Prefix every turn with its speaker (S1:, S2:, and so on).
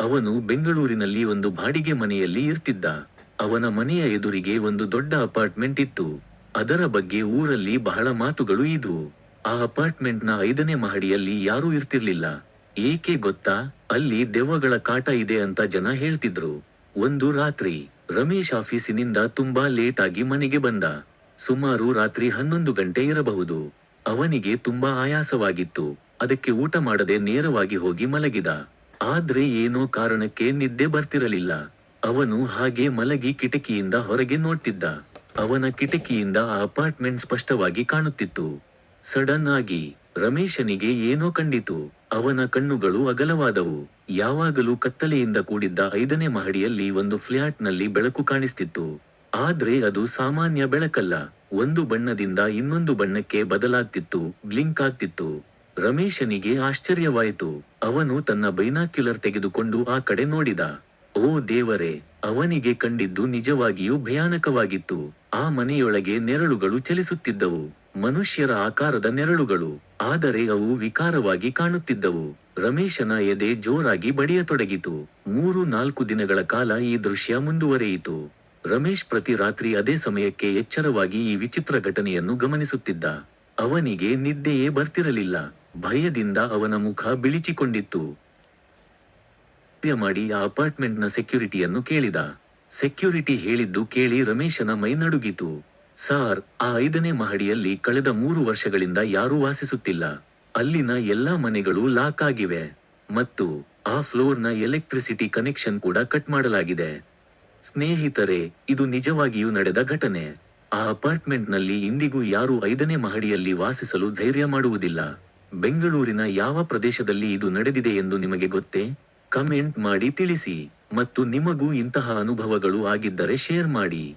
S1: ಅವನು ಬೆಂಗಳೂರಿನಲ್ಲಿ ಒಂದು ಬಾಡಿಗೆ ಮನೆಯಲ್ಲಿ ಇರ್ತಿದ್ದ. ಅವನ ಮನೆಯ ಎದುರಿಗೆ ಒಂದು ದೊಡ್ಡ ಅಪಾರ್ಟ್ಮೆಂಟ್ ಇತ್ತು. ಅದರ ಬಗ್ಗೆ ಊರಲ್ಲಿ ಬಹಳ ಮಾತುಗಳು ಇದ್ವು. ಆ ಅಪಾರ್ಟ್ಮೆಂಟ್ನ ಐದನೇ ಮಹಡಿಯಲ್ಲಿ ಯಾರೂ ಇರ್ತಿರ್ಲಿಲ್ಲ. ಏಕೆ ಗೊತ್ತಾ? ಅಲ್ಲಿ ದೆವ್ವಗಳ ಕಾಟ ಇದೆ ಅಂತ ಜನ ಹೇಳ್ತಿದ್ರು. ಒಂದು ರಾತ್ರಿ ರಮೇಶ್ ಆಫೀಸಿನಿಂದ ತುಂಬಾ ಲೇಟ್ ಆಗಿ ಮನೆಗೆ ಬಂದ. ಸುಮಾರು ರಾತ್ರಿ ಹನ್ನೊಂದು ಗಂಟೆ ಇರಬಹುದು. ಅವನಿಗೆ ತುಂಬಾ ಆಯಾಸವಾಗಿತ್ತು. ಅದಕ್ಕೆ ಊಟ ಮಾಡದೆ ನೇರವಾಗಿ ಹೋಗಿ ಮಲಗಿದ. ಆದ್ರೆ ಏನೋ ಕಾರಣಕ್ಕೆ ನಿದ್ದೆ ಬರ್ತಿರಲಿಲ್ಲ. ಅವನು ಹಾಗೆ ಮಲಗಿ ಕಿಟಕಿಯಿಂದ ಹೊರಗೆ ನೋಡ್ತಿದ್ದ. ಅವನ ಕಿಟಕಿಯಿಂದ ಅಪಾರ್ಟ್ಮೆಂಟ್ ಸ್ಪಷ್ಟವಾಗಿ ಕಾಣುತ್ತಿತ್ತು. ಸಡನ್ ಆಗಿ ರಮೇಶನಿಗೆ ಏನೋ ಕಂಡಿತು. ಅವನ ಕಣ್ಣುಗಳು ಅಗಲವಾದವು. ಯಾವಾಗಲೂ ಕತ್ತಲೆಯಿಂದ ಕೂಡಿದ್ದ ಐದನೇ ಮಹಡಿಯಲ್ಲಿ ಒಂದು ಫ್ಲ್ಯಾಟ್ನಲ್ಲಿ ಬೆಳಕು ಕಾಣಿಸ್ತಿತ್ತು. ಆದ್ರೆ ಅದು ಸಾಮಾನ್ಯ ಬೆಳಕಲ್ಲ. ಒಂದು ಬಣ್ಣದಿಂದ ಇನ್ನೊಂದು ಬಣ್ಣಕ್ಕೆ ಬದಲಾಗ್ತಿತ್ತು, ಬ್ಲಿಂಕ್ ಆಗ್ತಿತ್ತು. ರಮೇಶನಿಗೆ ಆಶ್ಚರ್ಯವಾಯಿತು. ಅವನು ತನ್ನ ಬೈನಾಕ್ಯುಲರ್ ತೆಗೆದುಕೊಂಡು ಆ ಕಡೆ ನೋಡಿದ. ಓ ದೇವರೇ, ಅವನಿಗೆ ಕಂಡಿದ್ದು ನಿಜವಾಗಿಯೂ ಭಯಾನಕವಾಗಿತ್ತು. ಆ ಮನೆಯೊಳಗೆ ನೆರಳುಗಳು ಚಲಿಸುತ್ತಿದ್ದವು. ಮನುಷ್ಯರ ಆಕಾರದ ನೆರಳುಗಳು, ಆದರೆ ಅವು ವಿಕಾರವಾಗಿ ಕಾಣುತ್ತಿದ್ದವು. ರಮೇಶನ ಎದೆ ಜೋರಾಗಿ ಬಡಿಯತೊಡಗಿತು. ಮೂರು ನಾಲ್ಕು ದಿನಗಳ ಕಾಲ ಈ ದೃಶ್ಯ ಮುಂದುವರೆಯಿತು. ರಮೇಶ್ ಪ್ರತಿ ರಾತ್ರಿ ಅದೇ ಸಮಯಕ್ಕೆ ಎಚ್ಚರವಾಗಿ ಈ ವಿಚಿತ್ರ ಘಟನೆಯನ್ನು ಗಮನಿಸುತ್ತಿದ್ದ. ಅವನಿಗೆ ನಿದ್ದೆಯೇ ಬರ್ತಿರಲಿಲ್ಲ. ಭಯದಿಂದ ಅವನ ಮುಖ ಬಿಳಿಚಿಕೊಂಡಿತ್ತು. ಮಾಡಿ ಆ ಅಪಾರ್ಟ್ಮೆಂಟ್ನ ಸೆಕ್ಯೂರಿಟಿಯನ್ನು ಕೇಳಿದ. ಸೆಕ್ಯೂರಿಟಿ ಹೇಳಿದ್ದು ಕೇಳಿ ರಮೇಶನ ಮೈ ನಡುಗಿತು. ಸಾರ್, ಆ ಐದನೇ ಮಹಡಿಯಲ್ಲಿ ಕಳೆದ ಮೂರು ವರ್ಷಗಳಿಂದ ಯಾರೂ ವಾಸಿಸುತ್ತಿಲ್ಲ. ಅಲ್ಲಿನ ಎಲ್ಲಾ ಮನೆಗಳು ಲಾಕ್ ಆಗಿವೆ. ಮತ್ತು ಆ ಫ್ಲೋರ್ನ ಎಲೆಕ್ಟ್ರಿಸಿಟಿ ಕನೆಕ್ಷನ್ ಕೂಡ ಕಟ್ ಮಾಡಲಾಗಿದೆ. ಸ್ನೇಹಿತರೆ, ಇದು ನಿಜವಾಗಿಯೂ ನಡೆದ ಘಟನೆ. ಆ ಅಪಾರ್ಟ್ಮೆಂಟ್ನಲ್ಲಿ ಇಂದಿಗೂ ಯಾರೂ ಐದನೇ ಮಹಡಿಯಲ್ಲಿ ವಾಸಿಸಲು ಧೈರ್ಯ ಮಾಡುವುದಿಲ್ಲ. ಬೆಂಗಳೂರಿನ ಯಾವ ಪ್ರದೇಶದಲ್ಲಿ ಇದು ನಡೆದಿದೆ ಎಂದು ನಿಮಗೆ ಗೊತ್ತೇ? ಕಮೆಂಟ್ ಮಾಡಿ ತಿಳಿಸಿ ಮತ್ತು ನಿಮಗೂ ಇಂತಹ ಅನುಭವಗಳು ಆಗಿದ್ದರೆ ಶೇರ್ ಮಾಡಿ.